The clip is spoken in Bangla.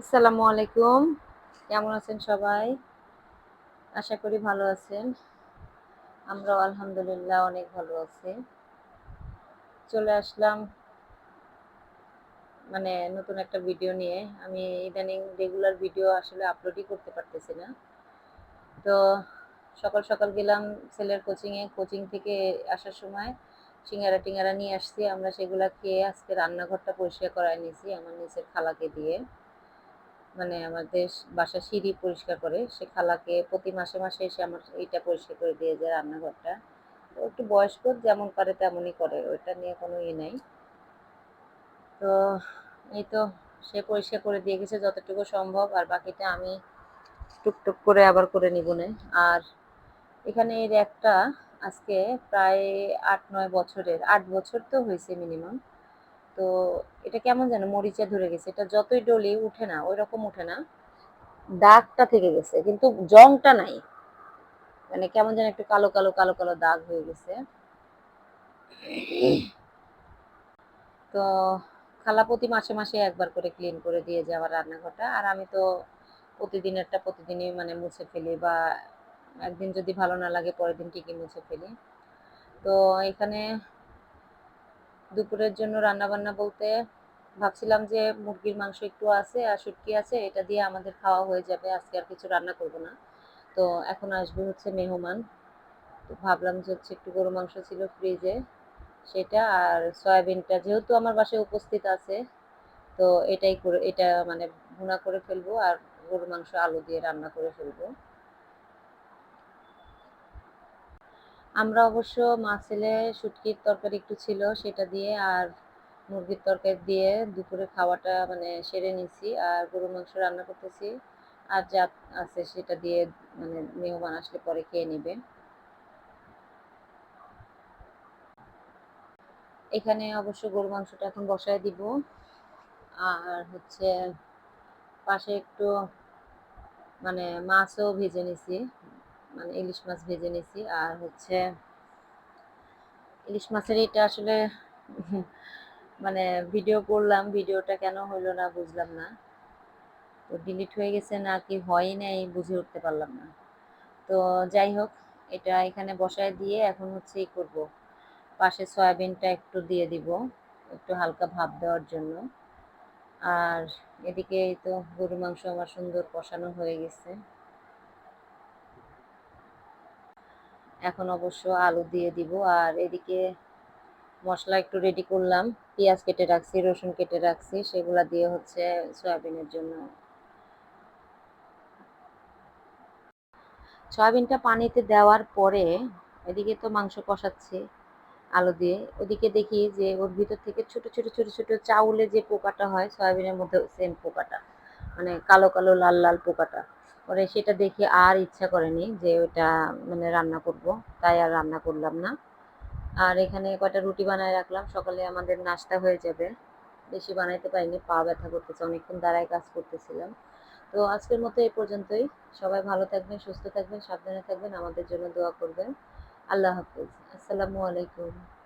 আসসালামু আলাইকুম। কেমন আছেন সবাই? আশা করি ভালো আছেন। আমরা আলহামদুলিল্লাহ অনেক ভালো আছি। চলে আসলাম মানে নতুন একটা ভিডিও নিয়ে। আমি ইদানিং রেগুলার ভিডিও আসলে আপলোডই করতে পারতেছি না। তো সকাল সকাল গেলাম ছেলের কোচিংয়ে কোচিং থেকে আসার সময় সিঙ্গারা টিঙ্গারা নিয়ে আসছি। আমরা সেগুলা খেয়ে আজকে রান্নাঘরটা পরিষ্কার করায় নিয়েছি। আমার নিচের খালাকে দিয়ে। মানে আমাদের বাসা সিঁড়ি পরিষ্কার করে, সে খালাকে প্রতি মাসে মাসে এসে আমার এইটা পরিষ্কার করে দিয়ে যায় রান্নাঘরটা। তো একটু বয়স্ক, যেমন পারে তেমনই করে, ওইটা নিয়ে কোনো ইয়ে নেই। তো এই তো সে পরিষ্কার করে দিয়ে গেছে যতটুকু সম্ভব, আর বাকিটা আমি টুকটুক করে আবার করে নিব না। আর এখানে এর একটা আজকে প্রায় আট নয় বছরের, আট বছর তো হয়েছে মিনিমাম তো এটা কেমন যেন মরিচা ধরে গেছে। এটা যতই ডলি উঠে না ওই রকম উঠে না। দাগটা থেকে গেছে, কিন্তু জংটা নাই। মানে কেমন যেন একটু কালো কালো কালো কালো দাগ হয়ে গেছে। তো খালা প্রতি মাসে মাসে একবার করে ক্লিন করে দিয়ে আমার রান্নাঘরটা। আর আমি তো প্রতিদিনেরটা প্রতিদিনই মানে মুছে ফেলি বা একদিন যদি ভালো না লাগে পরের দিন ঠিকই মুছে ফেলি। তো এখানে দুপুরের জন্য রান্না বান্না বলতে ভাবছিলাম যে মুরগির মাংস একটু আছে আর শুটকি আছে, এটা দিয়ে আমাদের খাওয়া হয়ে যাবে। আজকে আর কিছু রান্না করব না। তো এখন আসবে হচ্ছে মেহমান। তো ভাবলাম যে হচ্ছে একটু গরু মাংস ছিল ফ্রিজে সেটা আর সয়াবিনটা যেহেতু আমার বাসায় উপস্থিত আছে, তো এটাই করে, এটা মানে ভুনা করে ফেলব আর গরু মাংস আলু দিয়ে রান্না করে ফেলব। আমরা অবশ্য মা ছেলে শুটকির তরকারি একটু ছিল সেটা দিয়ে আর মুরগির তরকারি দিয়ে দুপুরে খাওয়াটা মানে সেরে নিছি আর গরু মাংস রান্না করতেছি। আর যা আছে সেটা দিয়ে মানে মেহমান আসলে পরে খেয়ে নেবে। এখানে অবশ্য গরু মাংসটা এখন বসায় দিব। আর হচ্ছে পাশে একটু মানে মাছও ভেজে নিছি। মানে ইলিশ মাছ ভেজে নিছি আর হচ্ছে ইলিশ মাছের এটা আসলে মানে ভিডিও করলাম ভিডিওটা কেন হইল না বুঝলাম না। তো ডিলিট হয়ে গেছে না কি হয়ই নাই বুঝে উঠতে পারলাম না। তো যাই হোক, এটা এখানে বসায় দিয়ে এখন হচ্ছে ই করব। পাশে সয়াবিনটা একটু দিয়ে দিব, একটু হালকা ভাব দেওয়ার জন্য। আর এদিকে তো গরু মাংস আমার সুন্দর কষানো হয়ে গেছে। এখন অবশ্য আলু দিয়ে দিব। আর এদিকে মশলা একটু রেডি করলাম। পেঁয়াজ কেটে রাখছি, রসুন কেটে রাখছি, সেগুলা দিয়ে হচ্ছে সয়াবিনের জন্য। সয়াবিনটা পানিতে দেওয়ার পরে এদিকে তো মাংস কষাচ্ছি আলু দিয়ে। ওদিকে দেখি যে ওর ভিতর থেকে ছোট ছোট ছোট ছোট চাউলে যে পোকাটা হয়, সয়াবিনের মধ্যে সেম পোকাটা। মানে কালো কালো, লাল লাল পোকাটা। পরে সেটা দেখে আর ইচ্ছা করেনি যে ওটা মানে রান্না করব। তাই আর রান্না করলাম না। আর এখানে কয়টা রুটি বানায় রাখলাম। সকালে আমাদের নাস্তা হয়ে যাবে। বেশি বানাইতে পারিনি, পা ব্যথা করতেছে। অনেকক্ষণ দাঁড়ায় কাজ করতেছিলাম। তো আজকের মতো এই পর্যন্তই। সবাই ভালো থাকবেন, সুস্থ থাকবেন, সাবধানে থাকবেন। আমাদের জন্য দোয়া করবেন। আল্লাহ হাফিজ। আসসালামু আলাইকুম।